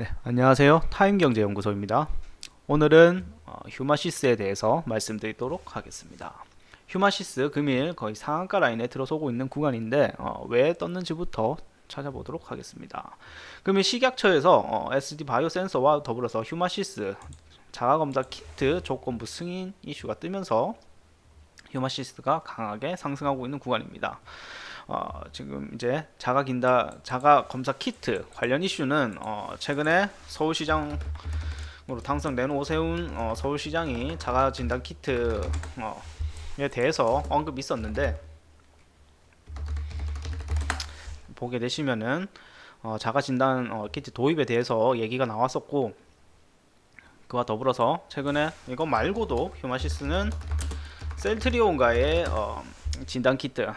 네, 안녕하세요. 타임경제연구소입니다. 오늘은 어, 휴마시스에 대해서 말씀드리도록 하겠습니다. 휴마시스 금일 거의 상한가 라인에 들어서고 있는 구간인데 어, 왜 떴는지부터 찾아보도록 하겠습니다. 금일 식약처에서 어, SD 바이오 센서와 더불어서 휴마시스 자가 검사 키트 조건부 승인 이슈가 뜨면서 휴마시스가 강하게 상승하고 있는 구간입니다. 어, 지금 이제 자가 긴다 자가 검사 키트 관련 이슈는 어, 최근에 서울시장으로 당선 된 오세훈 어, 서울시장이 자가 진단 키트에 대해서 언급이 있었는데 보게 되시면은 어, 자가 진단 어, 키트 도입에 대해서 얘기가 나왔었고 그와 더불어서 최근에 이거 말고도 휴마시스는 셀트리온과의 어, 진단 키트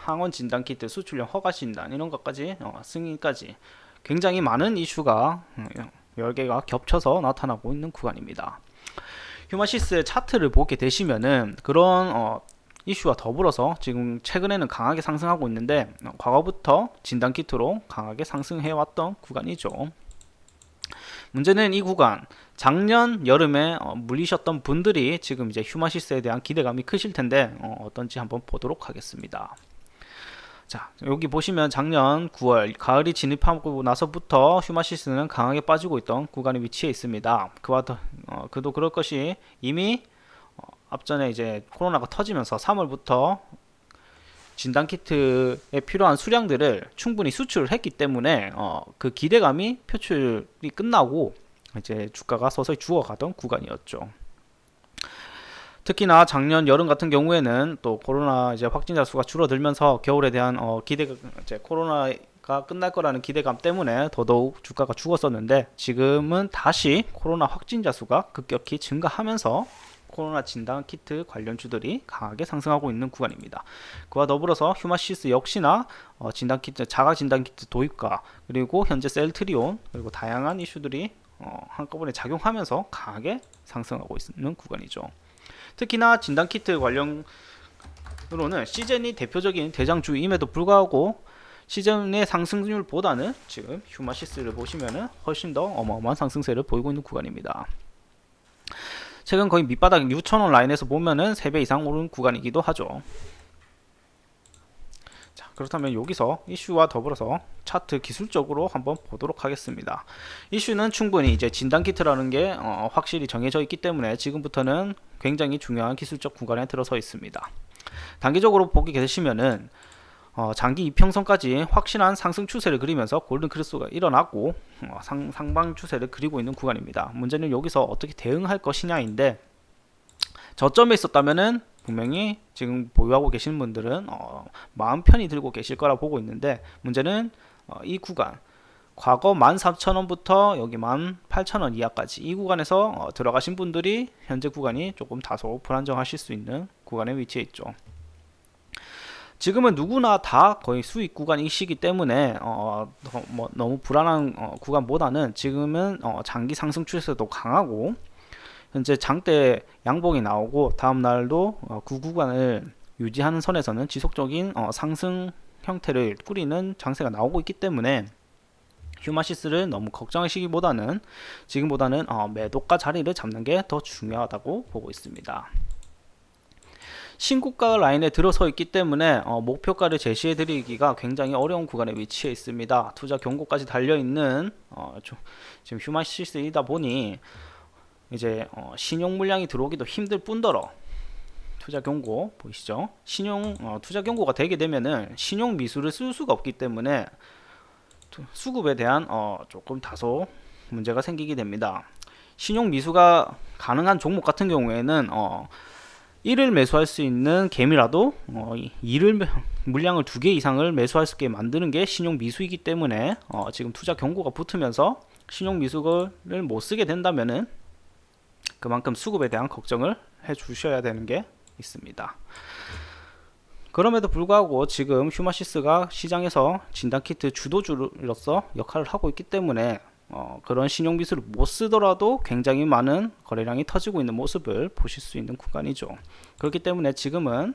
항원 진단 키트 수출량 허가 진단 이런 것까지 어, 승인까지 굉장히 많은 이슈가 음, 10개가 겹쳐서 나타나고 있는 구간입니다. 휴마시스의 차트를 보게 되시면은 그런 어, 이슈와 더불어서 지금 최근에는 강하게 상승하고 있는데 어, 과거부터 진단 키트로 강하게 상승해 왔던 구간이죠. 문제는 이 구간 작년 여름에 어, 물리셨던 분들이 지금 이제 휴마시스에 대한 기대감이 크실 텐데 어, 어떤지 한번 보도록 하겠습니다. 자 여기 보시면 작년 9월 가을이 진입하고 나서부터 휴마시스는 강하게 빠지고 있던 구간에 위치해 있습니다. 그와 더, 어, 그도 그럴 것이 이미 어, 앞전에 이제 코로나가 터지면서 3월부터 진단 키트에 필요한 수량들을 충분히 수출을 했기 때문에 어, 그 기대감이 표출이 끝나고 이제 주가가 서서히 죽어가던 구간이었죠. 특히나 작년 여름 같은 경우에는 또 코로나 이제 확진자 수가 줄어들면서 겨울에 대한 어 기대 이제 코로나가 끝날 거라는 기대감 때문에 더더욱 주가가 죽었었는데 지금은 다시 코로나 확진자 수가 급격히 증가하면서 코로나 진단 키트 관련주들이 강하게 상승하고 있는 구간입니다. 그와 더불어서 휴마시스 역시나 어 진단 키트 자가 진단 키트 도입과 그리고 현재 셀트리온 그리고 다양한 이슈들이 어 한꺼번에 작용하면서 강하게 상승하고 있는 구간이죠. 특히나 진단 키트 관련으로는 시즌이 대표적인 대장주임에도 불구하고 시즌의 상승률보다는 지금 휴마시스를 보시면은 훨씬 더 어마어마한 상승세를 보이고 있는 구간입니다. 최근 거의 밑바닥 6천원 라인에서 보면은 3배 이상 오른 구간이기도 하죠. 자, 그렇다면 여기서 이슈와 더불어서 차트 기술적으로 한번 보도록 하겠습니다. 이슈는 충분히 이제 진단 키트라는 게 어, 확실히 정해져 있기 때문에 지금부터는 굉장히 중요한 기술적 구간에 들어서 있습니다. 단기적으로 보게 되시면은 어, 장기 이평선까지 확실한 상승 추세를 그리면서 골든 크리스가 일어나고 어, 상, 상방 추세를 그리고 있는 구간입니다. 문제는 여기서 어떻게 대응할 것이냐인데 저점에 있었다면은 분명히 지금 보유하고 계신 분들은 어, 마음 편히 들고 계실 거라 보고 있는데 문제는 어, 이 구간 과거 13,000원부터 여기 18,000원 이하까지 이 구간에서 어, 들어가신 분들이 현재 구간이 조금 다소 불안정하실 수 있는 구간에 위치해 있죠. 지금은 누구나 다 거의 수익 구간이시기 때문에 어, 뭐 너무 불안한 어, 구간보다는 지금은 어, 장기 상승 추세도 강하고 현재 장대 양봉이 나오고 다음 날도 어, 그 구간을 유지하는 선에서는 지속적인 어, 상승 형태를 꾸리는 장세가 나오고 있기 때문에 휴마시스를 너무 걱정하시기보다는 지금보다는 어, 매도가 자리를 잡는 게 더 중요하다고 보고 있습니다. 신고가 라인에 들어서 있기 때문에 어, 목표가를 제시해 드리기가 굉장히 어려운 구간에 위치해 있습니다. 투자 경고까지 달려 있는 어, 지금 휴마시스이다 보니 이제 어, 신용 물량이 들어오기도 힘들 뿐더러 투자 경고 보이시죠? 신용 어, 투자 경고가 되게 되면은 신용 미수를 쓸 수가 없기 때문에 수급에 대한 어, 조금 다소 문제가 생기게 됩니다. 신용 미수가 가능한 종목 같은 경우에는 어, 1을 매수할 수 있는 개미라도 어, 2를 물량을 두개 이상을 매수할 수 있게 만드는 게 신용 미수이기 때문에 어, 지금 투자 경고가 붙으면서 신용 미수를 못 쓰게 된다면은 그만큼 수급에 대한 걱정을 해 주셔야 되는 게 있습니다. 그럼에도 불구하고 지금 휴마시스가 시장에서 진단키트 주도주로서 역할을 하고 있기 때문에 어, 그런 신용 미수를 못 쓰더라도 굉장히 많은 거래량이 터지고 있는 모습을 보실 수 있는 구간이죠. 그렇기 때문에 지금은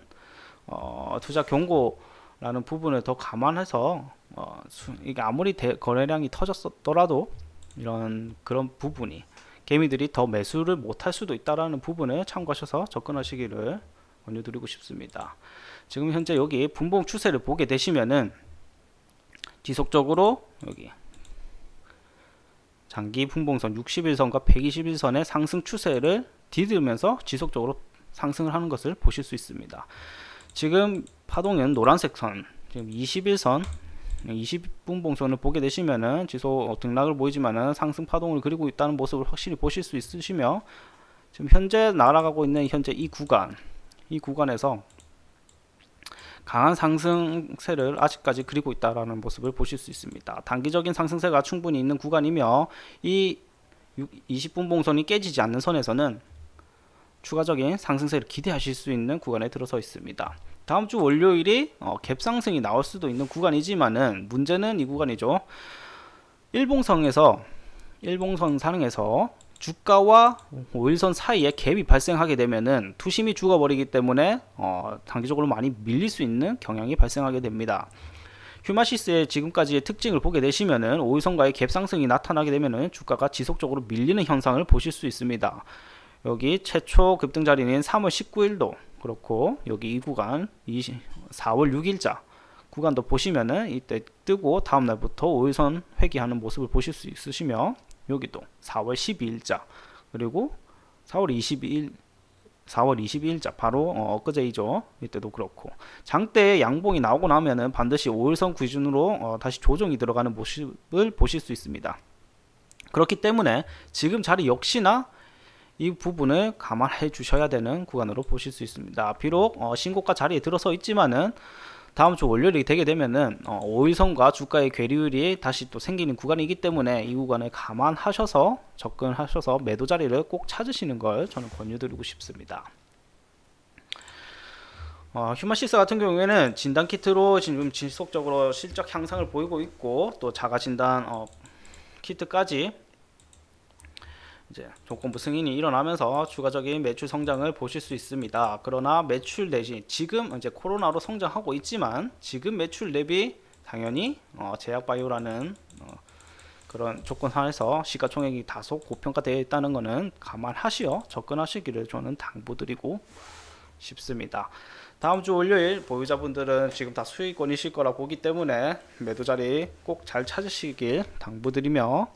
어, 투자 경고라는 부분을 더 감안해서 어, 수, 이게 아무리 대, 거래량이 터졌더라도 이런 그런 부분이 개미들이 더 매수를 못할 수도 있다라는 부분을 참고하셔서 접근하시기를 권유드리고 싶습니다. 지금 현재 여기 분봉 추세를 보게 되시면은 지속적으로 여기 장기 분봉선 61선과 121선의 상승 추세를 디디면서 지속적으로 상승을 하는 것을 보실 수 있습니다. 지금 파동은 노란색 선, 지금 21선, 20분 봉선을 보게 되시면은 지속 등락을 보이지만은 상승 파동을 그리고 있다는 모습을 확실히 보실 수 있으시며 지금 현재 날아가고 있는 현재 이 구간, 이 구간에서 강한 상승세를 아직까지 그리고 있다라는 모습을 보실 수 있습니다. 단기적인 상승세가 충분히 있는 구간이며 이 20분 봉선이 깨지지 않는 선에서는 추가적인 상승세를 기대하실 수 있는 구간에 들어서 있습니다. 다음 주 월요일이 어, 갭 상승이 나올 수도 있는 구간이지만은 문제는 이 구간이죠. 일봉성에서 일봉선 상에서 주가와 5일선 사이에 갭이 발생하게 되면은 투심이 죽어버리기 때문에 어, 단기적으로 많이 밀릴 수 있는 경향이 발생하게 됩니다. 휴마시스의 지금까지의 특징을 보게 되시면은 5일선과의 갭 상승이 나타나게 되면은 주가가 지속적으로 밀리는 현상을 보실 수 있습니다. 여기 최초 급등 자리는 3월 19일도 그렇고 여기 이 구간 20, 4월 6일자 구간도 보시면은 이때 뜨고 다음 날부터 5일선 회귀하는 모습을 보실 수 있으시며 여기도 4월 12일자 그리고 4월 22일 4월 22일자 바로 어, 엊그제이죠. 이때도 그렇고. 장대에 양봉이 나오고 나면은 반드시 5일선 기준으로 어, 다시 조정이 들어가는 모습을 보실 수 있습니다. 그렇기 때문에 지금 자리 역시나 이 부분을 감안해 주셔야 되는 구간으로 보실 수 있습니다 비록 어, 신고가 자리에 들어서 있지만은 다음 주 월요일이 되게 되면은 어, 5일선과 주가의 괴리율이 다시 또 생기는 구간이기 때문에 이 구간을 감안하셔서 접근하셔서 매도 자리를 꼭 찾으시는 걸 저는 권유드리고 싶습니다. 어, 휴마시스 같은 경우에는 진단 키트로 지금 지속적으로 실적 향상을 보이고 있고 또 자가 진단 어, 키트까지 이제 조건부 승인이 일어나면서 추가적인 매출 성장을 보실 수 있습니다. 그러나 매출 대신 지금 이제 코로나로 성장하고 있지만 지금 매출 대비 당연히 어, 제약바이오라는 어, 그런 조건 하에서 시가총액이 다소 고평가되어 있다는 것은 감안하시어 접근하시기를 저는 당부드리고 싶습니다. 다음 주 월요일 보유자분들은 지금 다 수익권이실 거라 보기 때문에 매도 자리 꼭 잘 찾으시길 당부드리며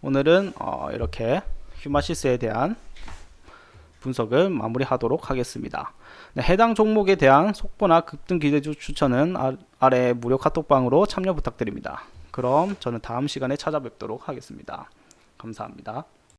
오늘은 어, 이렇게 휴마시스에 대한 분석을 마무리하도록 하겠습니다. 네, 해당 종목에 대한 속보나 급등 기대주 추천은 아, 아래 무료 카톡방으로 참여 부탁드립니다. 그럼 저는 다음 시간에 찾아뵙도록 하겠습니다. 감사합니다.